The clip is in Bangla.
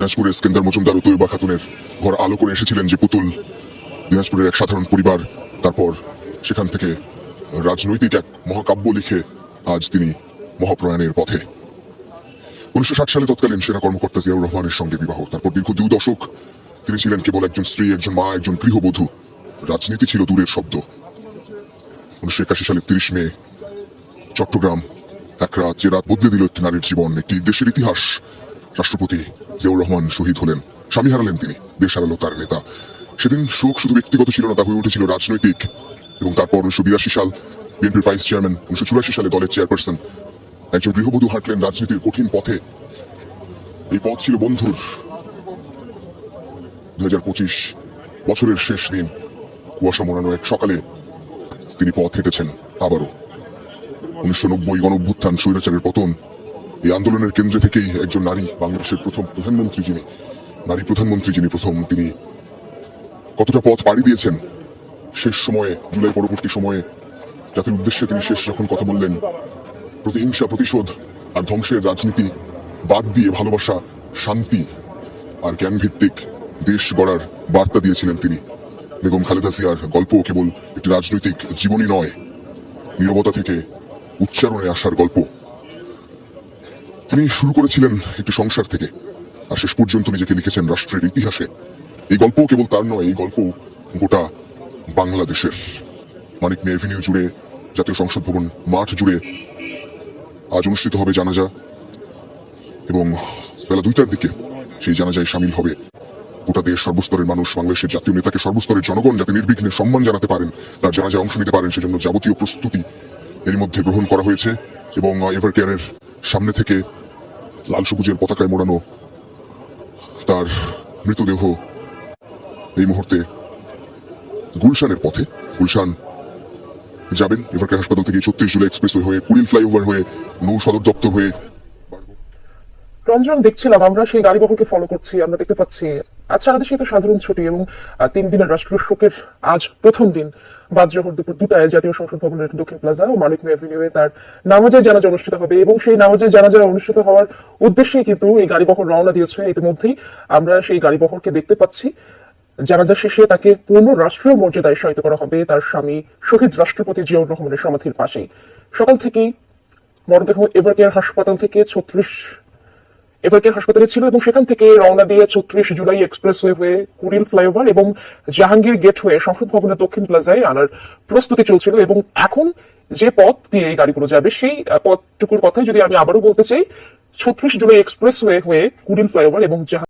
দিনাজপুরের স্কেন্দার মজুমদার ও তৈবা খাতুনের ঘর আলো করে এসেছিলেন যে পুতুল। দিনাজপুরের এক সাধারণ পরিবার, তারপর সেখান থেকে রাজনৈতিক এক মহাকাব্য লিখে আজ তিনি মহাপ্রয়াণের পথে। উনিশশো ষাট সালে তৎকালীন সেনা কর্মকর্তা জিয়াউর রহমানের সঙ্গে বিবাহ, তারপর দীর্ঘ দুই দশক তিনি ছিলেন কেবল একজন স্ত্রী, একজন মা, একজন গৃহবধূ। রাজনীতি ছিল দূরের শব্দ। উনিশশো একাশি সালের তিরিশ মে চট্টগ্রাম এক রাত যে রাত বদলে দিল একটি নারীর জীবন, একটি দেশের ইতিহাস রাষ্ট্রপতি জিয়াউর রহমান শহীদ হলেন। স্বামী হারালেন তিনি দেশ হারালো তার নেতা। সেদিন শোক শুধু ব্যক্তিগত ছিল না, তা হয়ে উঠেছিল রাজনৈতিক। এবং তারপর উনিশশো বিরাশি সাল বিএনপির ভাইস চেয়ারম্যান, উনিশশো চুরাশি সালে দলের চেয়ারপারসন, একজন গৃহবধূ হাঁটলেন রাজনীতির কঠিন পথে। এই পথ ছিল বন্ধুর। দু হাজার পঁচিশ বছরের শেষ দিন, কুয়াশা মোড়ানো এক সকালে তিনি পথ হেঁটেছেন আবারও। উনিশশো নব্বই গণঅভ্যুত্থান স্বৈরাচারের পতন এই আন্দোলনের কেন্দ্রে থেকেই একজন নারী বাংলাদেশের প্রথম প্রধানমন্ত্রী যিনি, নারী প্রধানমন্ত্রী যিনি প্রথম, তিনি কতটা পথ পাড়ি দিয়েছেন? শেষ সময়ে, জুলাই পরবর্তী সময়ে, জাতির উদ্দেশ্যে তিনি শেষ যখন কথা বললেন, প্রতিহিংসা, প্রতিশোধ আর ধ্বংসের রাজনীতি বাদ দিয়ে ভালোবাসা, শান্তি আর জ্ঞান ভিত্তিক দেশ গড়ার বার্তা দিয়েছিলেন তিনি। বেগম খালেদা জিয়ার গল্প কেবল একটি রাজনৈতিক জীবনী নয়, নীরবতা থেকে উচ্চারণে আসার গল্প। তিনি শুরু করেছিলেন একটি সংসার থেকে। আর শেষ পর্যন্ত নিজেকে লিখেছেন রাষ্ট্রের ইতিহাসে। এই গল্প কেবল তার নয়, এই গল্প গোটা বাংলাদেশের। মানিক মে এভিনিউ জুড়ে, জাতীয় সংসদ ভবন মাঠ জুড়ে আজ অনুষ্ঠিত হবে জানাজা। এবং বেলা দুইটার দিকে সেই জানাজায় সামিল হবে গোটা দেশ সর্বস্তরের মানুষ, বাংলাদেশের জাতীয় নেতাকে সর্বস্তরের জনগণ যাতে নির্বিঘ্নে সম্মান জানাতে পারেন, তার জানাজায় অংশ নিতে পারেন, সেজন্য যাবতীয় প্রস্তুতি এর মধ্যে গ্রহণ করা হয়েছে। এবং এভার কেয়ারের সামনে থেকে লাল সবুজের পতাকায় মোড়ানো তার মৃতদেহ এই মুহূর্তে গুলশানের পথে। গুলশান যাবেন এভারকেয়ার হাসপাতাল থেকে ছত্রিশ জুলাই এক্সপ্রেস হয়ে কুড়িল ফ্লাইওভার হয়ে, নৌ সদর দপ্তর হয়ে। রঞ্জন, দেখছিলাম আমরা সেই গাড়ি বহরকে ফলো করছি, আমরা দেখতে পাচ্ছি আজ সারা দেশে তো সাধারণ ছুটি এবং তিন দিনের রাষ্ট্রীয় শোকের আজ প্রথম দিন বাদ জহর দুপুর দুটায় জাতীয় সংসদ ভবনের দক্ষিণ প্লাজা ও মানিক মে অ্যাভিনিউয়ে তার নামাজের জানাজা অনুষ্ঠিত হবে এবং সেই নামাজের জানাজা অনুষ্ঠিত হওয়ার উদ্দেশ্যেই কিন্তু এই গাড়ি বহর রওনা দিয়েছে। ইতিমধ্যেই আমরা সেই গাড়ি বহরকে দেখতে পাচ্ছি। জানাজা শেষে তাকে পূর্ণ রাষ্ট্রীয় মর্যাদায় শায়িত করা হবে তার স্বামী শহীদ রাষ্ট্রপতি জিয়াউর রহমানের সমাধির পাশেই। সকাল থেকেই মরদেহ এভারকেয়ার হাসপাতাল থেকে ছত্রিশ এভারকেয়ার হাসপাতালে ছিল এবং সেখান থেকে রওনা দিয়ে ছত্রিশ জুলাই এক্সপ্রেসওয়ে হয়ে কুড়িল ফ্লাইওভার এবং জাহাঙ্গীর গেট হয়ে সংসদ ভবনের দক্ষিণ প্লাজায় আনার প্রস্তুতি চলছিল এবং এখন যে পথ দিয়ে এই গাড়িগুলো যাবে, সেই পথটুকুর কথাই যদি আমি আবারও বলতে চাই, ছত্রিশ জুলাই এক্সপ্রেসওয়ে হয়ে কুড়িল ফ্লাইওভার এবং